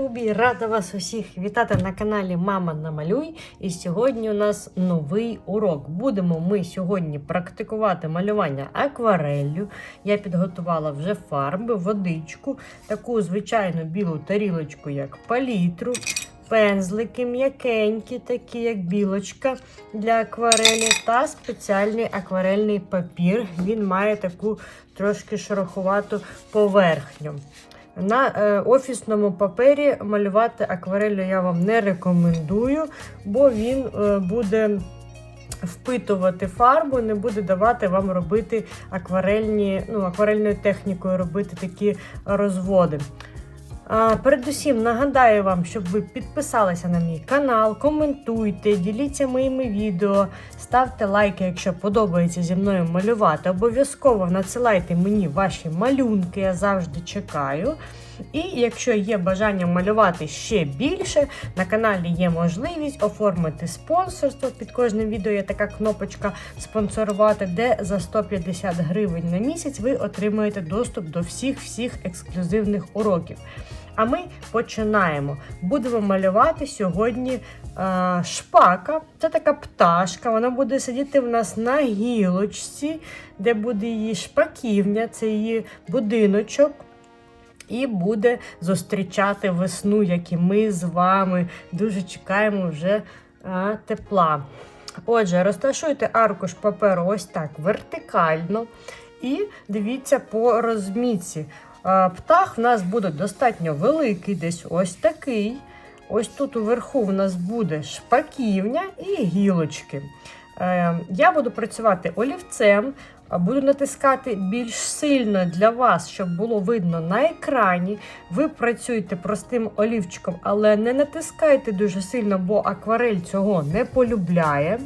любі! Рада вас усіх вітати на каналі Мама Намалюй. І сьогодні у нас новий урок. Будемо ми сьогодні практикувати малювання аквареллю. Я підготувала вже фарби, водичку, таку звичайну білу тарілочку, як палітру. Пензлики м'якенькі, такі як білочка для акварелі, та спеціальний акварельний папір. Він має таку трошки шероховату поверхню. На е, офісному папері малювати акварелью я вам не рекомендую, бо він е, буде впитувати фарбу, не буде давати вам робити акварельні, ну, акварельною технікою робити такі розводи. Передусім нагадаю вам, щоб ви підписалися на мій канал, коментуйте, діліться моїми відео, ставте лайки, якщо подобається зі мною малювати. Обов'язково надсилайте мені ваші малюнки, я завжди чекаю. І якщо є бажання малювати ще більше, на каналі є можливість оформити спонсорство. Під кожним відео є така кнопочка спонсорувати, де за 150 гривень на місяць ви отримуєте доступ до всіх-всіх ексклюзивних уроків. А ми починаємо. Будемо малювати сьогодні е, шпака. Це така пташка. Вона буде сидіти в нас на гілочці, де буде її шпаківня, це її будиночок. І буде зустрічати весну, як і ми з вами дуже чекаємо вже а, тепла. Отже, розташуйте аркуш паперу ось так вертикально. І дивіться по розмітці. Птах в нас буде достатньо великий, десь ось такий. Ось тут уверху в нас буде шпаківня і гілочки. Е, Я буду працювати олівцем, буду натискати більш сильно для вас, щоб було видно на екрані. Ви працюєте простим олівчиком, але не натискайте дуже сильно, бо акварель цього не полюбляє.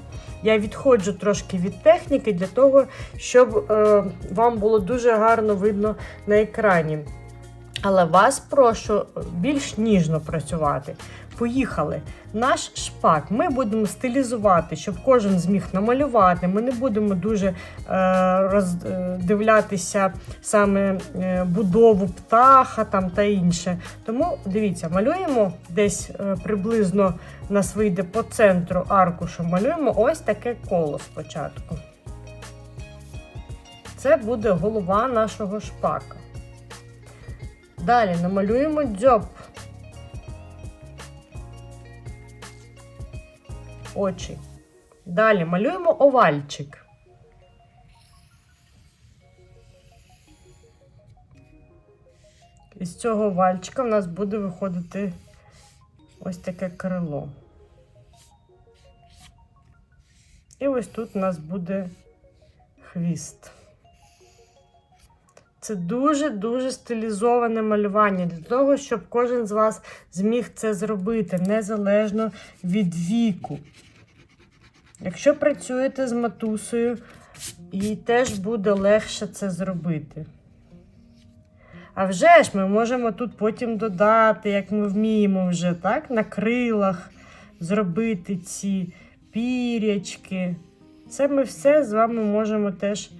Я відходжу трошки від техніки для того, щоб е, вам було дуже гарно видно на екрані. Але вас прошу більш ніжно працювати. Поїхали. Наш шпак ми будемо стилізувати, щоб кожен зміг намалювати. Ми не будемо дуже е, роздивлятися саме е, будову птаха там та інше. Тому дивіться, малюємо десь е, приблизно нас вийде по центру аркушу. Малюємо ось таке коло спочатку. Це буде голова нашого шпака. Далі намалюємо дзьоб. Очі. Далі малюємо овальчик. Із цього овальчика в нас буде виходити ось таке крило. І ось тут у нас буде хвіст. Це дуже-дуже стилізоване малювання для того, щоб кожен з вас зміг це зробити незалежно від віку. Якщо працюєте з матусею, їй теж буде легше це зробити. А вже ж ми можемо тут потім додати, як ми вміємо вже, так, на крилах зробити ці пірячки. Це ми все з вами можемо теж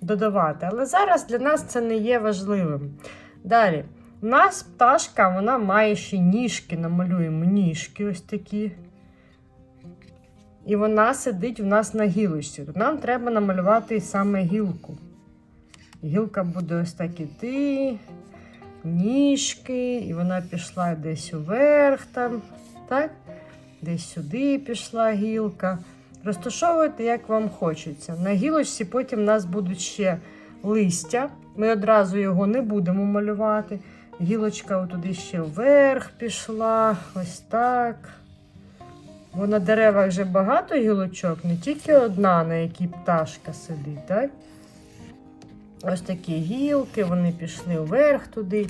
додавати. Але зараз для нас це не є важливим. Далі, у нас пташка вона має ще ніжки, намалюємо ніжки ось такі. І вона сидить в нас на гілочці. Нам треба намалювати саме гілку. Гілка буде ось так іти, ніжки, і вона пішла десь уверх там, так? Десь сюди пішла гілка. Розташовуйте, як вам хочеться. На гілочці потім у нас будуть ще листя. Ми одразу його не будемо малювати. Гілочка туди ще вверх пішла, ось так. Бо на деревах вже багато гілочок, не тільки одна, на якій пташка сидить. так? Ось такі гілки, вони пішли вверх туди.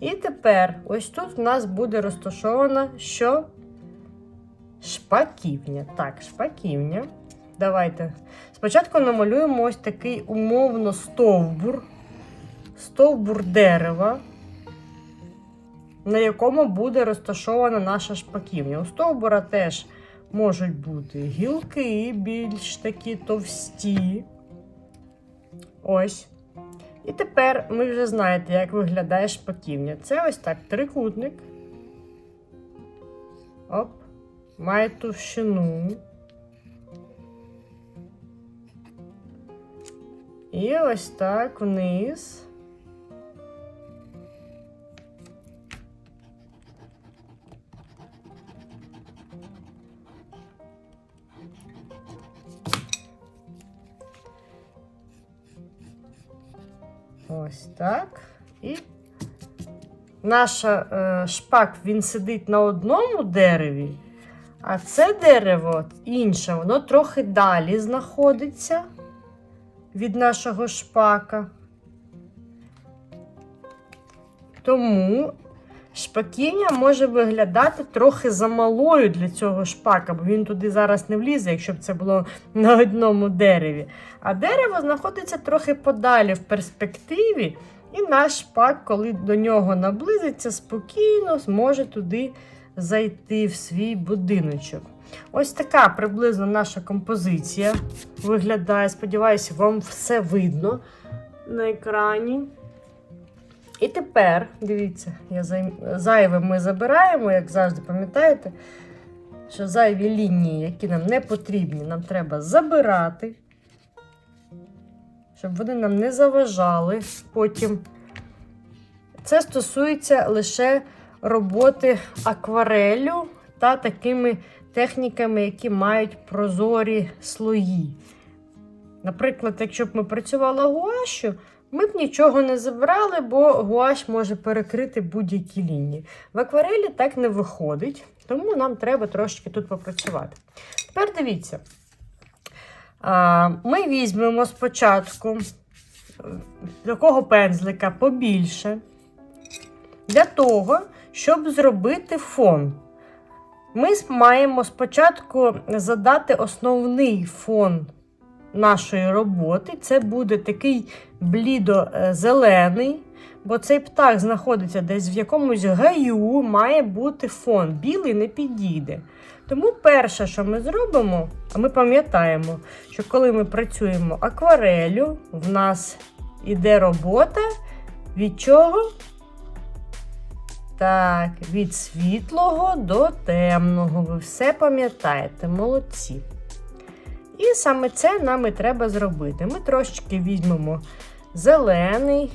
І тепер ось тут в нас буде розташована що? Шпаківня. Так, шпаківня. Давайте. Спочатку намалюємо ось такий умовно стовбур, стовбур дерева, на якому буде розташована наша шпаківня. У стовбура теж можуть бути гілки більш такі товсті. Ось. І тепер ми вже знаєте, як виглядає шпаківня. Це ось так трикутник. Оп, має товщину. І ось так вниз. Ось так. І наш е, шпак він сидить на одному дереві, а це дерево інше, воно трохи далі знаходиться від нашого шпака. Тому шпаківня може виглядати трохи замалою для цього шпака, бо він туди зараз не влізе, якщо б це було на одному дереві. А дерево знаходиться трохи подалі в перспективі, і наш шпак, коли до нього наблизиться, спокійно зможе туди зайти в свій будиночок. Ось така приблизно наша композиція виглядає. Сподіваюся, вам все видно на екрані. І тепер, дивіться, я зай- зайве ми забираємо, як завжди, пам'ятаєте, що зайві лінії, які нам не потрібні, нам треба забирати, щоб вони нам не заважали потім. Це стосується лише роботи акварелю та такими техніками, які мають прозорі слої. Наприклад, якщо б ми працювали гуашю, ми б нічого не забрали, бо гуаш може перекрити будь-які лінії. В акварелі так не виходить, тому нам треба трошки тут попрацювати. Тепер дивіться, ми візьмемо спочатку е, такого пензлика побільше, для того, щоб зробити фон. Ми маємо спочатку задати основний фон нашої роботи. Це буде такий блідо-зелений, бо цей птах знаходиться десь в якомусь гаю, має бути фон. Білий не підійде. Тому перше, що ми зробимо, а ми пам'ятаємо, що коли ми працюємо акварелю, в нас іде робота від чого? Так, від світлого до темного. Ви все пам'ятаєте, молодці. І саме це нам і треба зробити. Ми трошечки візьмемо зелений.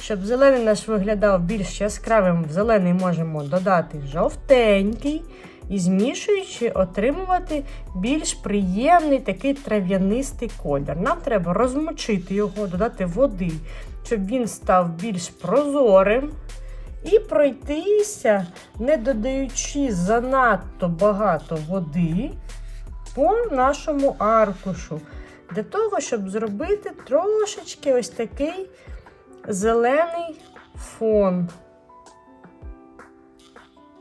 Щоб зелений наш виглядав більш яскравим, в зелений можемо додати жовтенький і змішуючи, отримувати більш приємний такий трав'янистий колір. Нам треба розмочити його, додати води, щоб він став більш прозорим. І пройтися, не додаючи занадто багато води по нашому аркушу. Для того, щоб зробити трошечки ось такий зелений фон.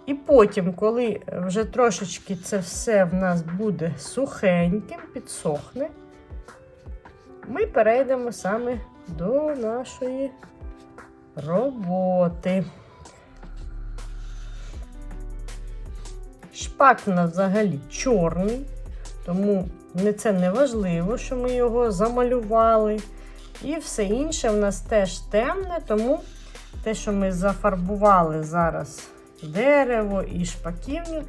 І потім, коли вже трошечки це все в нас буде сухеньким, підсохне, ми перейдемо саме до нашої роботи. Шпак у нас взагалі чорний, тому це не важливо, що ми його замалювали. І все інше в нас теж темне, тому те, що ми зафарбували зараз дерево і шпаківню,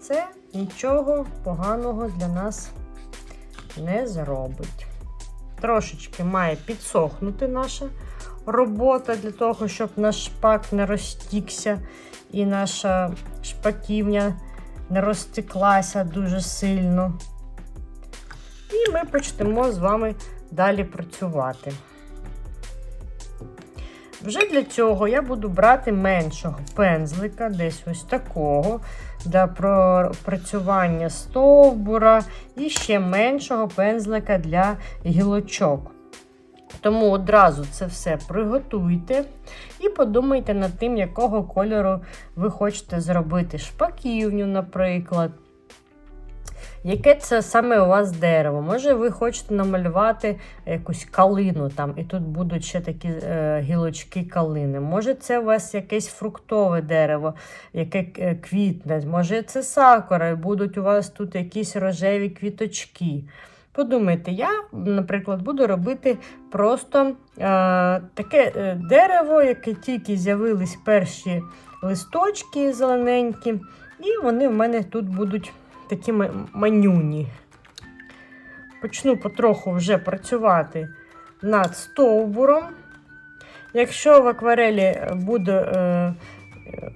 це нічого поганого для нас не зробить. Трошечки має підсохнути наша робота для того, щоб наш шпак не розтікся і наша шпаківня не розтеклася дуже сильно. І ми почнемо з вами далі працювати. Вже для цього я буду брати меншого пензлика, десь ось такого, для пропрацювання стовбура, і ще меншого пензлика для гілочок. Тому одразу це все приготуйте і подумайте над тим, якого кольору ви хочете зробити шпаківню, наприклад. Яке це саме у вас дерево? Може, ви хочете намалювати якусь калину там, і тут будуть ще такі е, гілочки калини. Може, це у вас якесь фруктове дерево, яке е, квітне. Може, це сакура, і будуть у вас тут якісь рожеві квіточки. Подумайте, я, наприклад, буду робити просто е, таке е, дерево, яке тільки з'явились перші листочки зелененькі. І вони в мене тут будуть такі манюні. Почну потроху вже працювати над стовбуром. Якщо в акварелі буде е,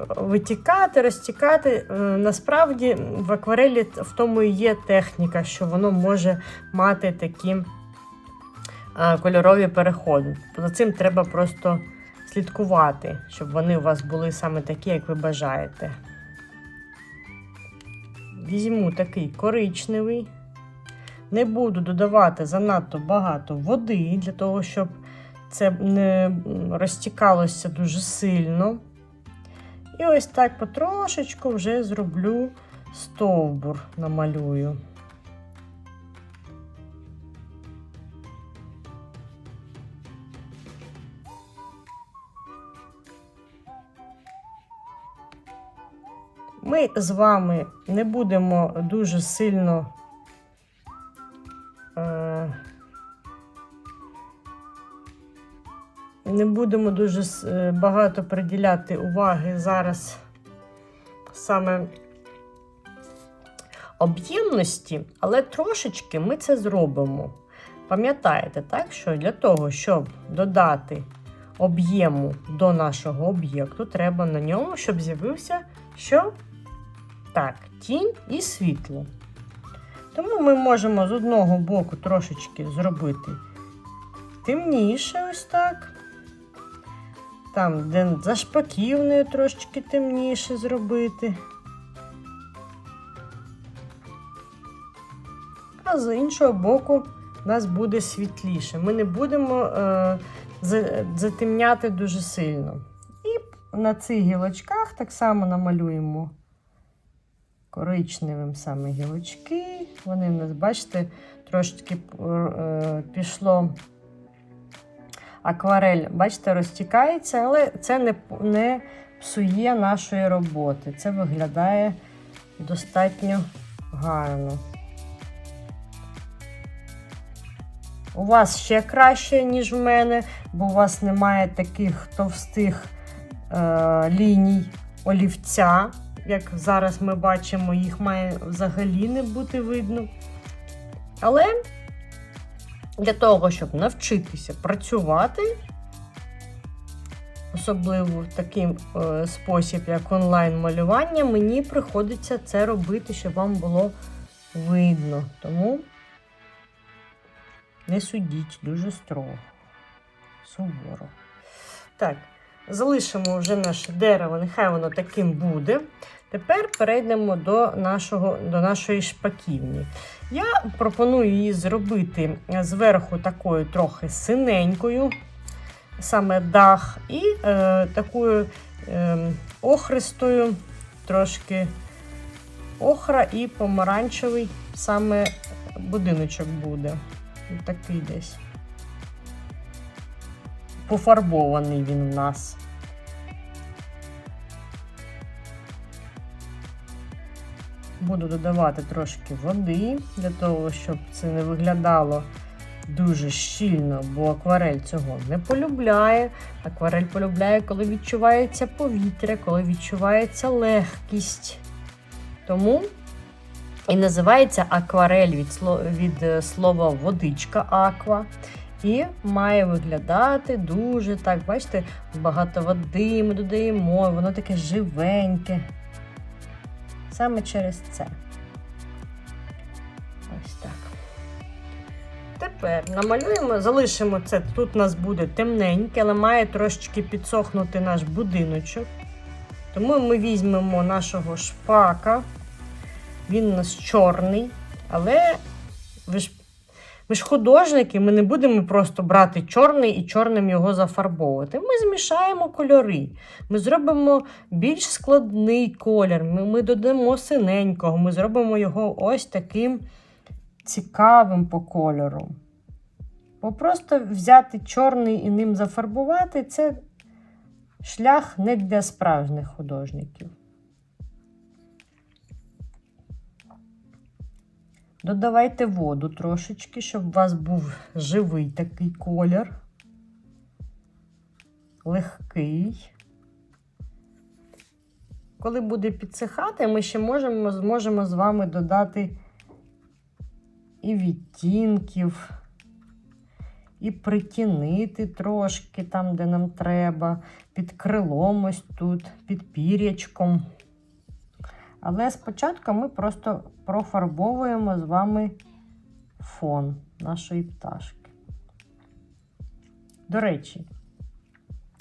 витікати, розтікати, е, насправді в акварелі в тому і є техніка, що воно може мати такі е, кольорові переходи. За цим треба просто слідкувати, щоб вони у вас були саме такі, як ви бажаєте. Візьму такий коричневий. Не буду додавати занадто багато води для того, щоб це не розтікалося дуже сильно. І ось так потрошечку вже зроблю стовбур, намалюю. Ми з вами не будемо дуже сильно не будемо дуже е, багато приділяти уваги зараз саме об'ємності, але трошечки ми це зробимо. Пам'ятаєте, так, що для того, щоб додати об'єму до нашого об'єкту, треба на ньому, щоб з'явився що? Так, тінь і світло. Тому ми можемо з одного боку трошечки зробити темніше, ось так. Там, де за шпаківнею трошечки темніше зробити. А з іншого боку у нас буде світліше. Ми не будемо е, затемняти дуже сильно. І на цих гілочках так само намалюємо коричневим саме гілочки. Вони в нас, бачите, трошечки е, пішло акварель, бачите, розтікається, але це не, не псує нашої роботи. Це виглядає достатньо гарно. У вас ще краще, ніж в мене, бо у вас немає таких товстих е, ліній олівця. Як зараз ми бачимо, їх має взагалі не бути видно. Але для того, щоб навчитися працювати, особливо в такий е, спосіб, як онлайн-малювання, мені приходиться це робити, щоб вам було видно. Тому не судіть дуже строго, суворо. Так, залишимо вже наше дерево, нехай воно таким буде. Тепер перейдемо до, нашого, до нашої шпаківні. Я пропоную її зробити зверху такою трохи синенькою, саме дах, і е, такою е, охристою, трошки охра і помаранчевий саме будиночок буде. Такий десь. Пофарбований він в нас. Буду додавати трошки води для того, щоб це не виглядало дуже щільно, бо акварель цього не полюбляє. Акварель полюбляє, коли відчувається повітря, коли відчувається легкість. Тому і називається акварель від, сло- від е, слова водичка аква. І має виглядати дуже так, бачите, багато води ми додаємо, воно таке живеньке. Саме через це. Ось так. Тепер намалюємо, залишимо це. Тут у нас буде темненьке, але має трошечки підсохнути наш будиночок. Тому ми візьмемо нашого шпака. Він у нас чорний, але ви ж, ми ж художники, ми не будемо просто брати чорний і чорним його зафарбовувати. Ми змішаємо кольори. Ми зробимо більш складний колір. Ми, ми додамо синенького, ми зробимо його ось таким цікавим по кольору. Бо просто взяти чорний і ним зафарбувати це шлях не для справжніх художників. Додавайте воду трошечки, щоб у вас був живий такий колір. Легкий. коли буде підсихати, ми ще можемо, зможемо з вами додати і відтінків, і притінити трошки там, де нам треба, під крилом ось тут, під пір'ячком. Але спочатку ми просто профарбовуємо з вами фон нашої пташки. До речі,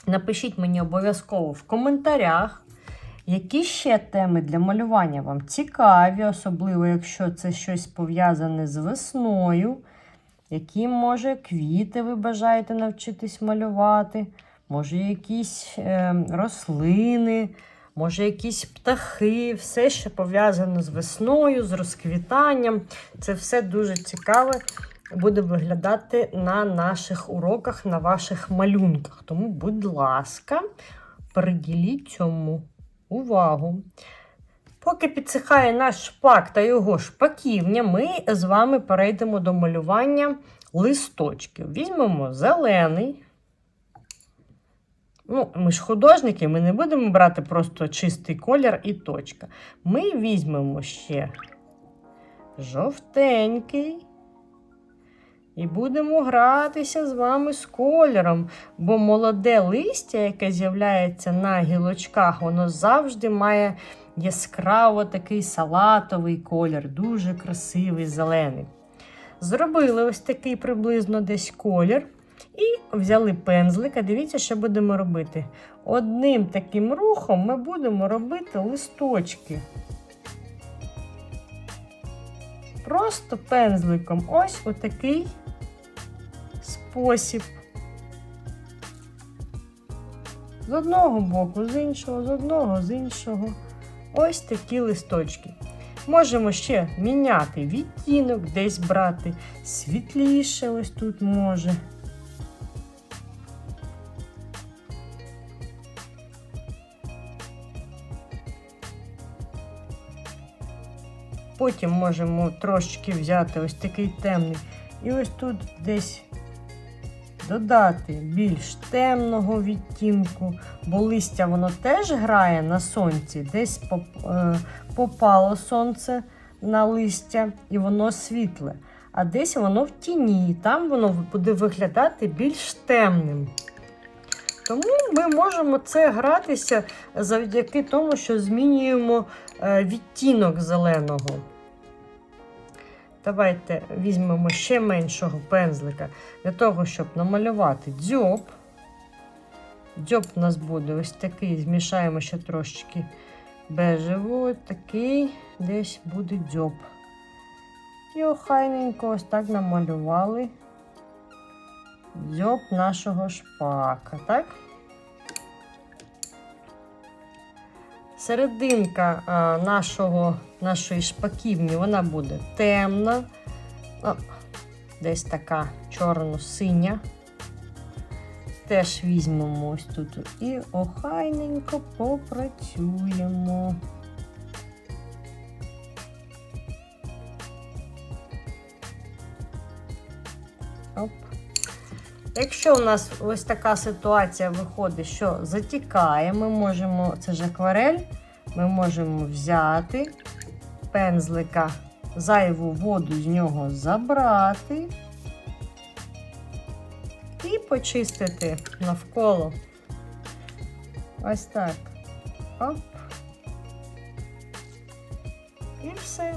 напишіть мені обов'язково в коментарях, які ще теми для малювання вам цікаві, особливо, якщо це щось пов'язане з весною. Які, може, квіти ви бажаєте навчитись малювати, може, якісь е, рослини, може, якісь птахи, все, що пов'язане з весною, з розквітанням. Це все дуже цікаве буде виглядати на наших уроках, на ваших малюнках. Тому, будь ласка, приділіть цьому увагу. Поки підсихає наш шпак та його шпаківня, ми з вами перейдемо до малювання листочків. Візьмемо зелений. Ну, ми ж художники, ми не будемо брати просто чистий колір і точка. Ми візьмемо ще жовтенький. І будемо гратися з вами з кольором, бо молоде листя, яке з'являється на гілочках, воно завжди має яскраво такий салатовий колір, дуже красивий зелений. Зробили ось такий приблизно десь колір. І взяли пензлик, а дивіться, що будемо робити. Одним таким рухом ми будемо робити листочки. Просто пензликом. Ось отакий спосіб. З одного боку, з іншого, з одного, з іншого. Ось такі листочки. Можемо ще міняти відтінок, десь брати світліше, ось тут може. Потім можемо трошечки взяти ось такий темний. І ось тут десь додати більш темного відтінку, бо листя воно теж грає на сонці, десь е, попало сонце на листя і воно світле, а десь воно в тіні, там воно буде виглядати більш темним. Тому ми можемо це гратися завдяки тому, що змінюємо е, відтінок зеленого. Давайте візьмемо ще меншого пензлика для того, щоб намалювати дзьоб. Дзьоб у нас буде ось такий, змішаємо ще трошечки бежевого, такий десь буде дзьоб. І охайненько ось так намалювали дзьоб нашого шпака, так? Серединка нашого, нашої шпаківні вона буде темна, а, десь така чорно-синя. Теж візьмемо ось тут і охайненько попрацюємо. Якщо у нас ось така ситуація виходить, що затікає, ми можемо, це ж акварель, ми можемо взяти пензлика, зайву воду з нього забрати і почистити навколо. Ось так. Оп. І все.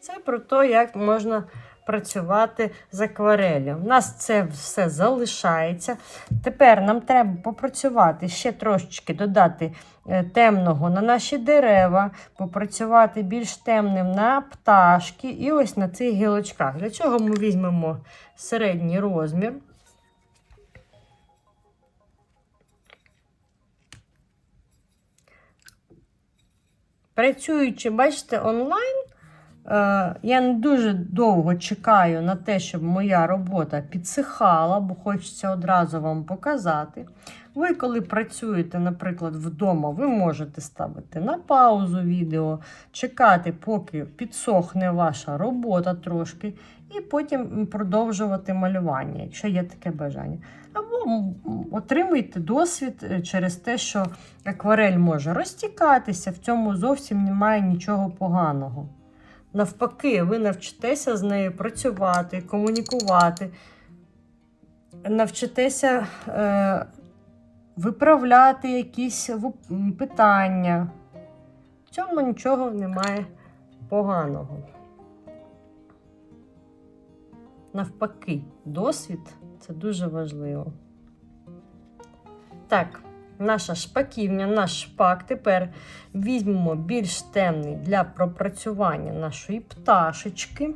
Це про те, як можна працювати з аквареллю. У нас це все залишається. Тепер нам треба попрацювати ще трошечки додати е, темного на наші дерева, попрацювати більш темним на пташки і ось на цих гілочках. Для цього ми візьмемо середній розмір. Працюючи, бачите, онлайн, Я не дуже довго чекаю на те, щоб моя робота підсихала, бо хочеться одразу вам показати. Ви, коли працюєте, наприклад, вдома, ви можете ставити на паузу відео, чекати, поки підсохне ваша робота трошки, і потім продовжувати малювання, якщо є таке бажання. Або отримуйте досвід е, через те, що акварель може розтікатися, в цьому зовсім немає нічого поганого. Навпаки, ви навчитеся з нею працювати, комунікувати, навчитеся е, виправляти якісь питання. В цьому нічого немає поганого. Навпаки, досвід це дуже важливо. Так, наша шпаківня, наш шпак. Тепер візьмемо більш темний для пропрацювання нашої пташечки.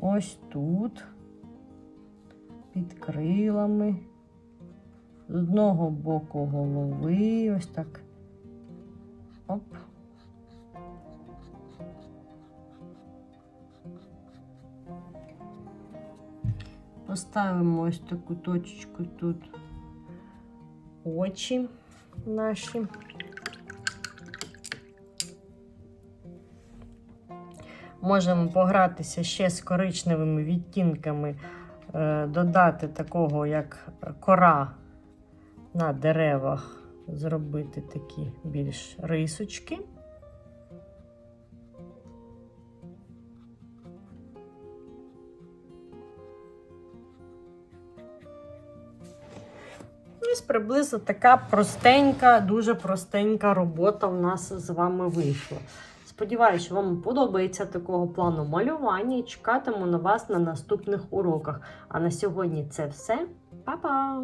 Ось тут, під крилами, з одного боку голови, ось так. Оп. Поставимо ось таку точечку тут очі наші. Можемо погратися ще з коричневими відтінками, е, додати такого, як кора на деревах, зробити такі більш рисочки. Приблизно така простенька, дуже простенька робота в нас з вами вийшла. Сподіваюсь, що вам подобається такого плану малювання і чекатиму на вас на наступних уроках. А на сьогодні це все. Па-па!